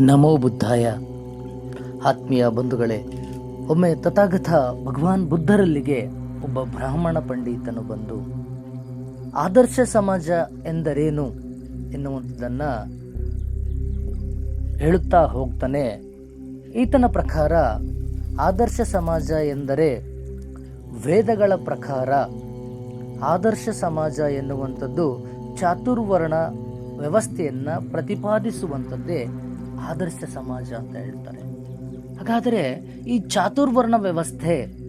ನಮೋ ಬುದ್ಧಾಯ. ಆತ್ಮೀಯ ಬಂಧುಗಳೇ, ಒಮ್ಮೆ ತಥಾಗತ ಭಗವಾನ್ ಬುದ್ಧರಲ್ಲಿಗೆ ಒಬ್ಬ ಬ್ರಾಹ್ಮಣ ಪಂಡಿತನು ಬಂದು, ಆದರ್ಶ ಸಮಾಜ ಎಂದರೇನು? ಎನ್ನುವಂಥದ್ದನ್ನು ಹೇಳುತ್ತಾ ಹೋಗ್ತಾನೆ. ಈತನ ಪ್ರಕಾರ, ಆದರ್ಶ ಸಮಾಜ ಎಂದರೆ ವೇದಗಳ ಪ್ರಕಾರ, ಆದರ್ಶ ಸಮಾಜ ಎನ್ನುವಂಥದ್ದು ಚಾತುರ್ವರ್ಣ ವ್ಯವಸ್ಥೆಯನ್ನು ಪ್ರತಿಪಾದಿಸುವಂಥದ್ದೇ ಆದರ್ಶ ಸಮಾಜ ಅಂತ ಹೇಳ್ತಾರೆ. ಹಾಗಾದರೆ ಈ ಚಾತುರ್ವರ್ಣ ವ್ಯವಸ್ಥೆ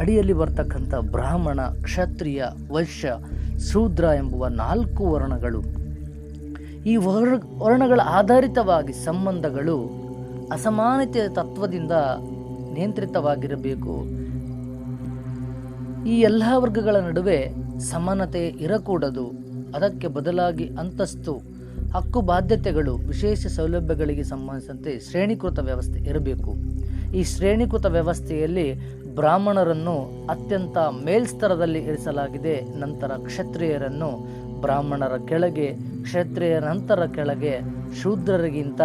ಅಡಿಯಲ್ಲಿ ಬರ್ತಕ್ಕಂಥ ಬ್ರಾಹ್ಮಣ, ಕ್ಷತ್ರಿಯ, ವೈಶ್ಯ, ಶೂದ್ರ ಎಂಬುವ ನಾಲ್ಕು ವರ್ಣಗಳು. ಈ ವರ್, ವರ್ಣಗಳ ಆಧಾರಿತವಾಗಿ ಸಂಬಂಧಗಳು ಅಸಮಾನತೆಯ ತತ್ವದಿಂದ ನಿಯಂತ್ರಿತವಾಗಿರಬೇಕು. ಈ ಎಲ್ಲ ವರ್ಗಗಳ ನಡುವೆ ಸಮಾನತೆ ಇರಕೂಡದು. ಅದಕ್ಕೆ ಬದಲಾಗಿ ಅಂತಸ್ತು ಹಕ್ಕು ಬಾಧ್ಯತೆಗಳು ವಿಶೇಷ ಸೌಲಭ್ಯಗಳಿಗೆ ಸಂಬಂಧಿಸಿದಂತೆ ಶ್ರೇಣೀಕೃತ ವ್ಯವಸ್ಥೆ ಇರಬೇಕು. ಈ ಶ್ರೇಣೀಕೃತ ವ್ಯವಸ್ಥೆಯಲ್ಲಿ ಬ್ರಾಹ್ಮಣರನ್ನು ಅತ್ಯಂತ ಮೇಲ್ಸ್ತರದಲ್ಲಿ ಇರಿಸಲಾಗಿದೆ. ನಂತರ ಕ್ಷತ್ರಿಯರನ್ನು ಬ್ರಾಹ್ಮಣರ ಕೆಳಗೆ, ಕ್ಷತ್ರಿಯರ ನಂತರ ಕೆಳಗೆ, ಶೂದ್ರರಿಗಿಂತ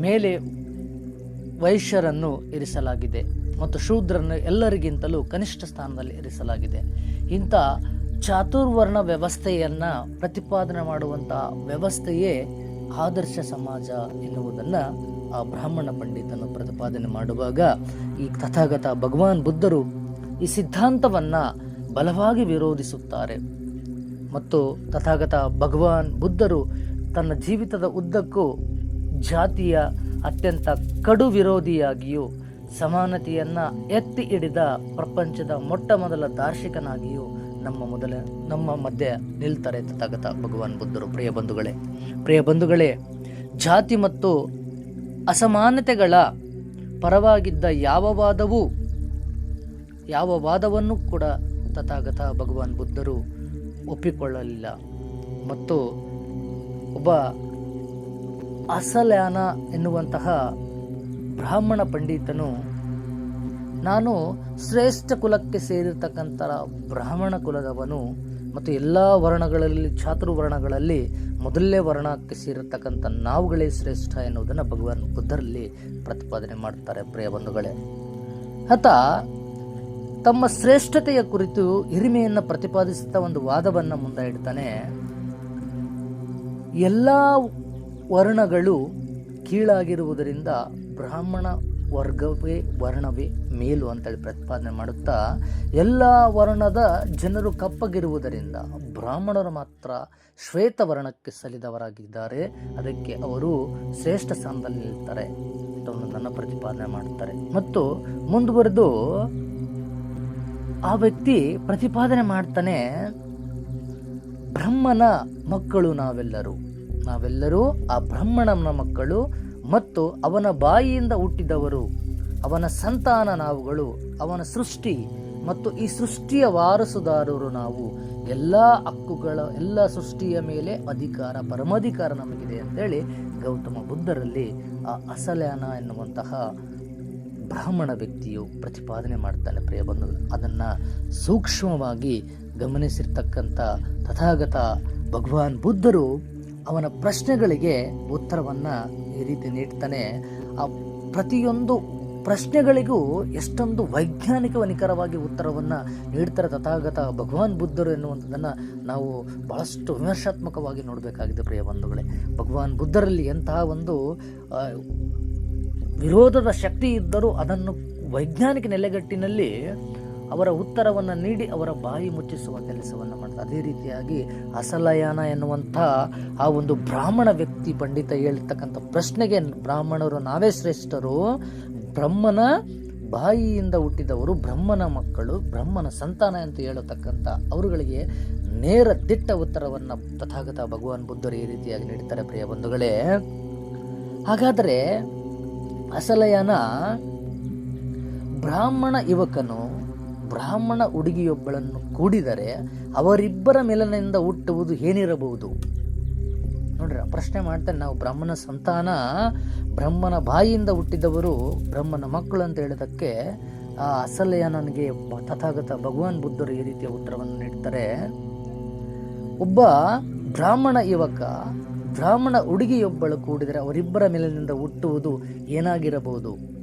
ಮೇಲೆ ವೈಶ್ಯರನ್ನು ಇರಿಸಲಾಗಿದೆ. ಮತ್ತು ಶೂದ್ರನ್ನು ಎಲ್ಲರಿಗಿಂತಲೂ ಕನಿಷ್ಠ ಸ್ಥಾನದಲ್ಲಿ ಇರಿಸಲಾಗಿದೆ. ಇಂಥ ಚಾತುರ್ವರ್ಣ ವ್ಯವಸ್ಥೆಯನ್ನು ಪ್ರತಿಪಾದನೆ ಮಾಡುವಂಥ ವ್ಯವಸ್ಥೆಯೇ ಆದರ್ಶ ಸಮಾಜ ಎನ್ನುವುದನ್ನು ಆ ಬ್ರಾಹ್ಮಣ ಪಂಡಿತನು ಪ್ರತಿಪಾದನೆ ಮಾಡುವಾಗ ಈ ತಥಾಗತ ಭಗವಾನ್ ಬುದ್ಧರು ಈ ಸಿದ್ಧಾಂತವನ್ನು ಬಲವಾಗಿ ವಿರೋಧಿಸುತ್ತಾರೆ. ಮತ್ತು ತಥಾಗತ ಭಗವಾನ್ ಬುದ್ಧರು ತನ್ನ ಜೀವಿತದ ಉದ್ದಕ್ಕೂ ಜಾತಿಯ ಅತ್ಯಂತ ಕಡು ವಿರೋಧಿಯಾಗಿಯೂ ಸಮಾನತೆಯನ್ನು ಎತ್ತಿ ಹಿಡಿದ ಪ್ರಪಂಚದ ಮೊಟ್ಟ ಮೊದಲ ದಾರ್ಶನಿಕನಾಗಿಯೂ ನಮ್ಮ ಮೊದಲ, ನಮ್ಮ ಮಧ್ಯೆ ನಿಲ್ತಾರೆ ತಗತ ಭಗವಾನ್ ಬುದ್ಧರು. ಪ್ರಿಯ ಬಂಧುಗಳೇ ಪ್ರಿಯ ಬಂಧುಗಳೇ, ಜಾತಿ ಮತ್ತು ಅಸಮಾನತೆಗಳ ಪರವಾಗಿದ್ದ ಯಾವ ವಾದವೂ ಯಾವ ವಾದವನ್ನು ಕೂಡ ತಥಾಗತ ಭಗವಾನ್ ಬುದ್ಧರು ಒಪ್ಪಿಕೊಳ್ಳಲಿಲ್ಲ. ಮತ್ತು ಒಬ್ಬ ಅಸಲ್ಯಾನ ಎನ್ನುವಂತಹ ಬ್ರಾಹ್ಮಣ ಪಂಡಿತನು ನಾನು ಶ್ರೇಷ್ಠ ಕುಲಕ್ಕೆ ಸೇರಿರ್ತಕ್ಕಂಥ ಬ್ರಾಹ್ಮಣ ಕುಲದವನು ಮತ್ತು ಎಲ್ಲ ವರ್ಣಗಳಲ್ಲಿ ಚಾತುರ್ವರ್ಣಗಳಲ್ಲಿ ಮೊದಲನೇ ವರ್ಣಕ್ಕೆ ಸೇರಿರ್ತಕ್ಕಂಥ ನಾವುಗಳೇ ಶ್ರೇಷ್ಠ ಎನ್ನುವುದನ್ನು ಭಗವಾನ್ ಬುದ್ಧರಲ್ಲಿ ಪ್ರತಿಪಾದನೆ ಮಾಡ್ತಾರೆ. ಪ್ರಿಯ ಬಂಧುಗಳೇ ಆತ ತಮ್ಮ ಶ್ರೇಷ್ಠತೆಯ ಕುರಿತು ಹಿರಿಮೆಯನ್ನು ಪ್ರತಿಪಾದಿಸುತ್ತಾ ಒಂದು ವಾದವನ್ನು ಮುಂದೆ ಇಡ್ತಾನೆ ಎಲ್ಲ ವರ್ಣಗಳು ಕೀಳಾಗಿರುವುದರಿಂದ ಬ್ರಾಹ್ಮಣ ವರ್ಗವೇ, ವರ್ಣವೇ, ಮೇಲು ಅಂತೇಳಿ ಪ್ರತಿಪಾದನೆ ಮಾಡುತ್ತಾ, ಎಲ್ಲ ವರ್ಣದ ಜನರು ಕಪ್ಪಗಿರುವುದರಿಂದ ಬ್ರಾಹ್ಮಣರು ಮಾತ್ರ ಶ್ವೇತ ವರ್ಣಕ್ಕೆ ಸಲಿದವರಾಗಿದ್ದಾರೆ ಅದಕ್ಕೆ ಅವರು ಶ್ರೇಷ್ಠ ಸ್ಥಾನದಲ್ಲಿ ನಿಲ್ತಾರೆ ತನ್ನ ಪ್ರತಿಪಾದನೆ ಮಾಡುತ್ತಾರೆ ಮತ್ತು ಮುಂದುವರೆದು ಆ ವ್ಯಕ್ತಿ ಪ್ರತಿಪಾದನೆ ಮಾಡ್ತಾನೆ, ಬ್ರಹ್ಮನ ಮಕ್ಕಳು ನಾವೆಲ್ಲರೂ. ನಾವೆಲ್ಲರೂ ಆ ಬ್ರಹ್ಮಣನ ಮಕ್ಕಳು ಮತ್ತು ಅವನ ಬಾಯಿಯಿಂದ ಹುಟ್ಟಿದವರು, ಅವನ ಸಂತಾನ ನಾವುಗಳು, ಅವನ ಸೃಷ್ಟಿ ಮತ್ತು ಈ ಸೃಷ್ಟಿಯ ವಾರಸುದಾರರು ನಾವು. ಎಲ್ಲ ಹಕ್ಕುಗಳ, ಎಲ್ಲ ಸೃಷ್ಟಿಯ ಮೇಲೆ ಅಧಿಕಾರ ಪರಮಾಧಿಕಾರ ನಮಗಿದೆ ಅಂತೇಳಿ ಗೌತಮ ಬುದ್ಧರಲ್ಲಿ ಆ ಅಸಲ್ಯಾನ ಎನ್ನುವಂತಹ ಬ್ರಾಹ್ಮಣ ವ್ಯಕ್ತಿಯು ಪ್ರತಿಪಾದನೆ ಮಾಡ್ತಾನೆ ಪ್ರಿಯ ಬಂಧು ಅದನ್ನು ಸೂಕ್ಷ್ಮವಾಗಿ ಗಮನಿಸಿರ್ತಕ್ಕಂಥ ತಥಾಗತ ಭಗವಾನ್ ಬುದ್ಧರು ಅವನ ಪ್ರಶ್ನೆಗಳಿಗೆ ಉತ್ತರವನ್ನು ಈ ರೀತಿ ನೀಡ್ತಾನೆ, ಆ ಪ್ರತಿಯೊಂದು ಪ್ರಶ್ನೆಗಳಿಗೂ ಎಷ್ಟೊಂದು ವೈಜ್ಞಾನಿಕ ನಿಖರವಾಗಿ ಉತ್ತರವನ್ನು ನೀಡ್ತಾರೆ. ತಥಾಗತ ಭಗವಾನ್ ಬುದ್ಧರು ಎನ್ನುವಂಥದ್ದನ್ನು ನಾವು ಬಹಳಷ್ಟು ವಿಮರ್ಶಾತ್ಮಕವಾಗಿ ನೋಡಬೇಕಾಗಿದೆ ಪ್ರಿಯ ಬಂಧುಗಳೇ. ಭಗವಾನ್ ಬುದ್ಧರಲ್ಲಿ ಎಂತಹ ಒಂದು ವಿರೋಧದ ಶಕ್ತಿ ಇದ್ದರೂ ಅದನ್ನು ವೈಜ್ಞಾನಿಕ ನೆಲೆಗಟ್ಟಿನಲ್ಲಿ ಅವರ ಉತ್ತರವನ್ನು ನೀಡಿ ಅವರ ಬಾಯಿ ಮುಚ್ಚಿಸುವ ಕೆಲಸವನ್ನು ಮಾಡ್ತಾರೆ. ಅದೇ ರೀತಿಯಾಗಿ ಅಸಲಯಾನ ಎನ್ನುವಂಥ ಆ ಒಂದು ಬ್ರಾಹ್ಮಣ ವ್ಯಕ್ತಿ ಪಂಡಿತ ಹೇಳ್ತಕ್ಕಂಥ ಪ್ರಶ್ನೆಗೆ ಬ್ರಾಹ್ಮಣರು ನಾವೇ ಶ್ರೇಷ್ಠರು. ಬ್ರಹ್ಮನ ಬಾಯಿಯಿಂದ ಹುಟ್ಟಿದವರು ಬ್ರಹ್ಮನ ಮಕ್ಕಳು, ಬ್ರಹ್ಮನ ಸಂತಾನ ಅಂತ ಹೇಳತಕ್ಕಂಥ ಅವರುಗಳಿಗೆ ನೇರ ದಿಟ್ಟ ಉತ್ತರವನ್ನು ತಥಾಗತ ಭಗವಾನ್ ಬುದ್ಧರು ಈ ರೀತಿಯಾಗಿ ನೀಡ್ತಾರೆ ಪ್ರಿಯ ಬಂಧುಗಳೇ. ಹಾಗಾದರೆ ಅಸಲಯನ ಬ್ರಾಹ್ಮಣ ಯುವಕನು ಬ್ರಾಹ್ಮಣ ಹುಡುಗಿಯೊಬ್ಬಳನ್ನು ಕೂಡಿದರೆ ಅವರಿಬ್ಬರ ಮೇಲಿನಿಂದ ಹುಟ್ಟುವುದು ಏನಿರಬಹುದು? ನೋಡ್ರಿ ಪ್ರಶ್ನೆ ಮಾಡ್ತಾರೆ ನಾವು. ಬ್ರಾಹ್ಮಣ ಸಂತಾನ ಬ್ರಹ್ಮನ ಬಾಯಿಯಿಂದ ಹುಟ್ಟಿದವರು ಬ್ರಹ್ಮನ ಮಕ್ಕಳು ಅಂತ ಹೇಳಿದಕ್ಕೆ, ಆ ಅಸಲಯ ನನಗೆ ತಥಾಗತ ಭಗವಾನ್ ಬುದ್ಧರು ಈ ರೀತಿಯ ಉತ್ತರವನ್ನು ನೀಡ್ತಾರೆ. ಒಬ್ಬ ಬ್ರಾಹ್ಮಣ ಯುವಕ, ಬ್ರಾಹ್ಮಣ ಹುಡುಗಿಯೊಬ್ಬಳು ಕೂಡಿದರೆ ಅವರಿಬ್ಬರ ಮೇಲಿನಿಂದ ಹುಟ್ಟುವುದು ಏನಾಗಿರಬಹುದು?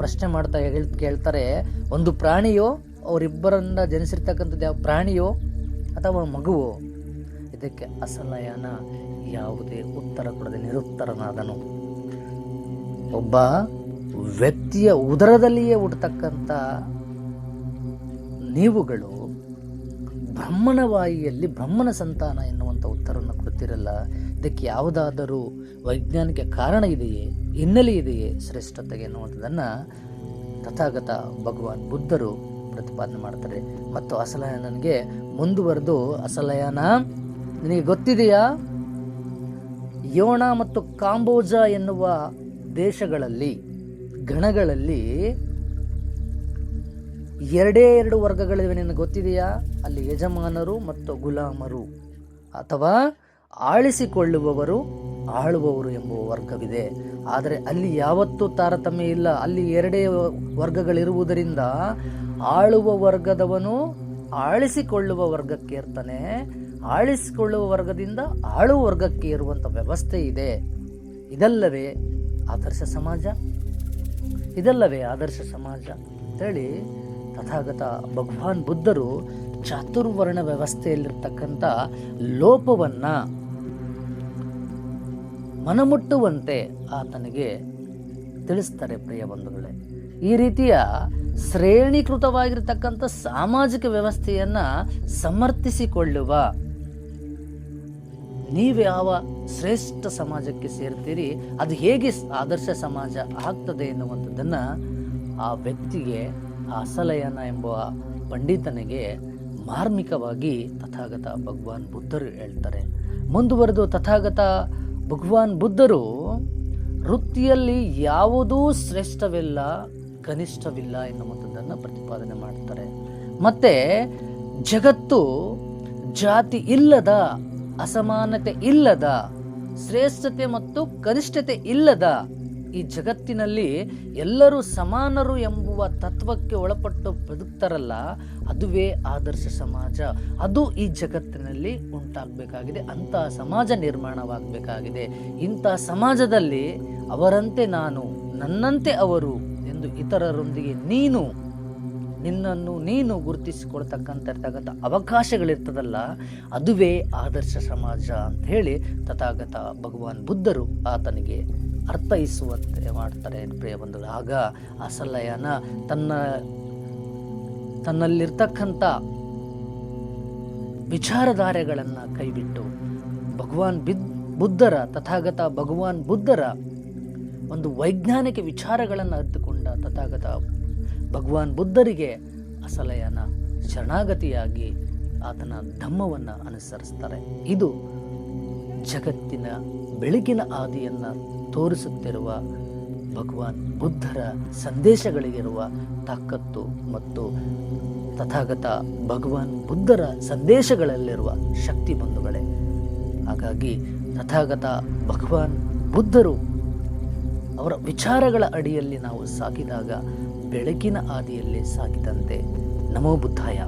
ಪ್ರಶ್ನೆ ಮಾಡ್ತಾ ಹೇಳ್, ಕೇಳ್ತಾರೆ, ಒಂದು ಪ್ರಾಣಿಯೋ, ಅವರಿಬ್ಬರನ್ನ ಜನಿಸಿರ್ತಕ್ಕಂಥದ್ದು ಯಾವ ಪ್ರಾಣಿಯೋ ಅಥವಾ ಮಗುವೋ? ಇದಕ್ಕೆ ಅಸಲಯನ ಯಾವುದೇ ಉತ್ತರ ಕೊಡದೆ ನಿರುತ್ತರನಾದನು. ಒಬ್ಬ ವ್ಯಕ್ತಿಯ ಉದರದಲ್ಲಿಯೇ ಹುಟ್ಟತಕ್ಕಂಥ ನೀವುಗಳು ಬ್ರಹ್ಮಣವಾಯಿಯಲ್ಲಿ ಬ್ರಹ್ಮನ ಸಂತಾನ ಎನ್ನುವಂಥ ಉತ್ತರವನ್ನು ಕೊಡ್ತಿರಲ್ಲ? ಇದಕ್ಕೆ ಯಾವುದಾದರೂ ವೈಜ್ಞಾನಿಕ ಕಾರಣ ಇದೆಯೇ? ಹಿನ್ನೆಲೆ ಇದೆಯೇ ಶ್ರೇಷ್ಠತೆಗೆ ಎನ್ನುವಂಥದ್ದನ್ನು ತಥಾಗತ ಭಗವಾನ್ ಬುದ್ಧರು ಪ್ರತಿಪಾದನೆ ಮಾಡ್ತಾರೆ. ಮತ್ತು ಅಸಲಯನನಿಗೆ ಮುಂದುವರೆದು ಅಸಲಯನ, ನಿನಗೆ ಗೊತ್ತಿದೆಯಾ? ಯೋಣ ಮತ್ತು ಕಾಂಬೋಜ ಎನ್ನುವ ದೇಶಗಳಲ್ಲಿ ಗಣಗಳಲ್ಲಿ ಎರಡೇ ಎರಡು ವರ್ಗಗಳಿವೆ. ನಿನಗೆ ಗೊತ್ತಿದೆಯಾ? ಅಲ್ಲಿ ಯಜಮಾನರು ಮತ್ತು ಗುಲಾಮರು. ಅಥವಾ ಆಳಿಸಿಕೊಳ್ಳುವವರು ಆಳುವವರು ಎಂಬುವ ವರ್ಗವಿದೆ. ಆದರೆ ಅಲ್ಲಿ ಯಾವತ್ತೂ ತಾರತಮ್ಯ ಇಲ್ಲ. ಅಲ್ಲಿ ಎರಡೇ ವರ್ಗಗಳಿರುವುದರಿಂದ ಆಳುವ ವರ್ಗದವನು ಆಳಿಸಿಕೊಳ್ಳುವ ವರ್ಗಕ್ಕೆ ಇರ್ತಾನೆ ಆಳಿಸಿಕೊಳ್ಳುವ ವರ್ಗದಿಂದ ಆಳುವ ವರ್ಗಕ್ಕೆ ಇರುವಂಥ ವ್ಯವಸ್ಥೆ ಇದೆ. ಇದಲ್ಲವೇ ಆದರ್ಶ ಸಮಾಜ. ಇದಲ್ಲವೇ ಆದರ್ಶ ಸಮಾಜ. ಅಂತೇಳಿ ತಥಾಗತ ಭಗವಾನ್ ಬುದ್ಧರು ಚಾತುರ್ವರ್ಣ ವ್ಯವಸ್ಥೆಯಲ್ಲಿರ್ತಕ್ಕಂಥ ಲೋಪವನ್ನ ಮನಮುಟ್ಟುವಂತೆ ಆತನಿಗೆ ತಿಳಿಸ್ತಾರೆ ಪ್ರಿಯ ಬಂಧುಗಳೇ. ಈ ರೀತಿಯ ಶ್ರೇಣೀಕೃತವಾಗಿರ್ತಕ್ಕಂಥ ಸಾಮಾಜಿಕ ವ್ಯವಸ್ಥೆಯನ್ನ ಸಮರ್ಥಿಸಿಕೊಳ್ಳುವ ನೀವು ಯಾವ ಶ್ರೇಷ್ಠ ಸಮಾಜಕ್ಕೆ ಸೇರ್ತೀರಿ, ಅದು ಹೇಗೆ ಆದರ್ಶ ಸಮಾಜ ಆಗ್ತದೆ ಎನ್ನುವಂಥದ್ದನ್ನ ಆ ವ್ಯಕ್ತಿಗೆ, ಆ ಅಸಲಯನ ಎಂಬ ಪಂಡಿತನಿಗೆ ಮಾರ್ಮಿಕವಾಗಿ ತಥಾಗತ ಭಗವಾನ್ ಬುದ್ಧರು ಹೇಳ್ತಾರೆ. ಮುಂದುವರೆದು ತಥಾಗತ ಭಗವಾನ್ ಬುದ್ಧರು ವೃತ್ತಿಯಲ್ಲಿ ಯಾವುದೂ ಶ್ರೇಷ್ಠವಿಲ್ಲ, ಕನಿಷ್ಠವಿಲ್ಲ ಎನ್ನುವಂಥದ್ದನ್ನು ಪ್ರತಿಪಾದನೆ ಮಾಡ್ತಾರೆ. ಮತ್ತೆ ಜಗತ್ತು ಜಾತಿ ಇಲ್ಲದ, ಅಸಮಾನತೆ ಇಲ್ಲದ, ಶ್ರೇಷ್ಠತೆ ಮತ್ತು ಕನಿಷ್ಠತೆ ಇಲ್ಲದ ಈ ಜಗತ್ತಿನಲ್ಲಿ ಎಲ್ಲರೂ ಸಮಾನರು ಎಂಬುವ ತತ್ವಕ್ಕೆ ಒಳಪಟ್ಟು ಬದುಕ್ತಾರಲ್ಲ, ಅದುವೇ ಆದರ್ಶ ಸಮಾಜ. ಅದು ಈ ಜಗತ್ತಿನಲ್ಲಿ ಉಂಟಾಗಬೇಕಾಗಿದೆ ಅಂತಹ ಸಮಾಜ ನಿರ್ಮಾಣವಾಗಬೇಕಾಗಿದೆ. ಇಂಥ ಸಮಾಜದಲ್ಲಿ ಅವರಂತೆ ನಾನು, ನನ್ನಂತೆ ಅವರು ಎಂದು ಇತರರೊಂದಿಗೆ ನೀನು, ನಿನ್ನನ್ನು ನೀನು ಗುರುತಿಸಿಕೊಳ್ತಕ್ಕಂಥ ಇರ್ತಕ್ಕಂಥ ಅವಕಾಶಗಳಿರ್ತದಲ್ಲ, ಅದುವೇ ಆದರ್ಶ ಸಮಾಜ ಅಂತ ಹೇಳಿ ತಥಾಗತ ಭಗವಾನ್ ಬುದ್ಧರು ಆತನಿಗೆ ಅರ್ಥೈಸುವಂತೆ ಮಾಡ್ತಾರೆ ಪ್ರಿಯ ಬಂಧುಗಳು. ಆಗ ಅಸಲಯನ ತನ್ನ ತನ್ನಲ್ಲಿರ್ತಕ್ಕಂಥ ವಿಚಾರಧಾರೆಗಳನ್ನು ಕೈಬಿಟ್ಟು ಭಗವಾನ್ ಬಿದ್ ಬುದ್ಧರ, ತಥಾಗತ ಭಗವಾನ್ ಬುದ್ಧರ ಒಂದು ವೈಜ್ಞಾನಿಕ ವಿಚಾರಗಳನ್ನು ಅರಿತುಕೊಂಡ ತಥಾಗತ ಭಗವಾನ್ ಬುದ್ಧರಿಗೆ ಅಸಲಯನ ಶರಣಾಗತಿಯಾಗಿ ಆತನ ಧಮ್ಮವನ್ನು ಅನುಸರಿಸ್ತಾರೆ. ಇದು ಜಗತ್ತಿನ ಬೆಳಕಿನ ಹಾದಿಯನ್ನು ತೋರಿಸುತ್ತಿರುವ ಭಗವಾನ್ ಬುದ್ಧರ ಸಂದೇಶಗಳಿಗಿರುವ ತಾಕತ್ತು ಮತ್ತು ತಥಾಗತ ಭಗವಾನ್ ಬುದ್ಧರ ಸಂದೇಶಗಳಲ್ಲಿರುವ ಶಕ್ತಿ ಬಂಧುಗಳೇ. ಹಾಗಾಗಿ ತಥಾಗತ ಭಗವಾನ್ ಬುದ್ಧರು ಅವರ ವಿಚಾರಗಳ ಅಡಿಯಲ್ಲಿ ನಾವು ಸಾಗಿದಾಗ ಬೆಳಕಿನ ಆದಿಯಲ್ಲಿ ಸಾಗಿದಂತೆ ನಮೋ ಬುದ್ಧಾಯ.